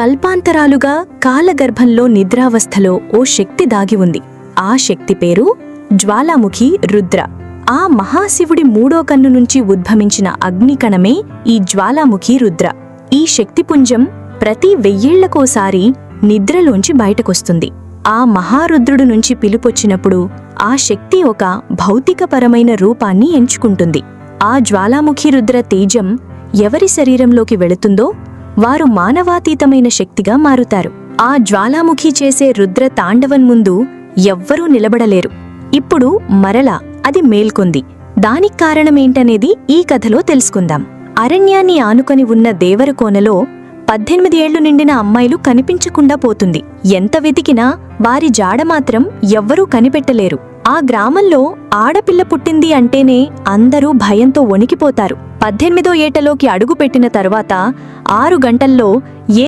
కల్పాంతరాలుగా కాలగర్భంలో నిద్రావస్థలో ఓ శక్తి దాగి ఉంది. ఆ శక్తి పేరు జ్వాలాముఖి రుద్ర. ఆ మహాశివుడి మూడో కన్ను నుంచి ఉద్భవించిన అగ్నికణమే ఈ జ్వాలాముఖి రుద్ర. ఈ శక్తిపుంజం ప్రతి వెయ్యేళ్ళకోసారి నిద్రలోంచి బయటకొస్తుంది. ఆ మహారుద్రుడు నుంచి పిలుపొచ్చినప్పుడు ఆ శక్తి ఒక భౌతికపరమైన రూపాన్ని ఎంచుకుంటుంది. ఆ జ్వాలాముఖి రుద్ర తేజం ఎవరి శరీరంలోకి వెళుతుందో వారు మానవాతీతమైన శక్తిగా మారుతారు. ఆ జ్వాలాముఖి చేసే రుద్ర తాండవం ముందు ఎవ్వరూ నిలబడలేరు. ఇప్పుడు మరలా అది మేల్కొంది. దానికి కారణమేంటనేది ఈ కథలో తెలుసుకుందాం. అరణ్యాన్ని ఆనుకొని ఉన్న దేవరకోనలో పద్దెనిమిది ఏళ్ళు నిండిన అమ్మాయిలు కనిపించకుండా పోతుంది. ఎంత వెతికినా వారి జాడ మాత్రం ఎవ్వరూ కనిపెట్టలేరు. ఆ గ్రామంలో ఆడపిల్ల పుట్టింది అంటేనే అందరూ భయంతో వణికిపోతారు. పద్దెనిమిదో ఏటలోకి అడుగుపెట్టిన తర్వాత ఆరు గంటల్లో ఏ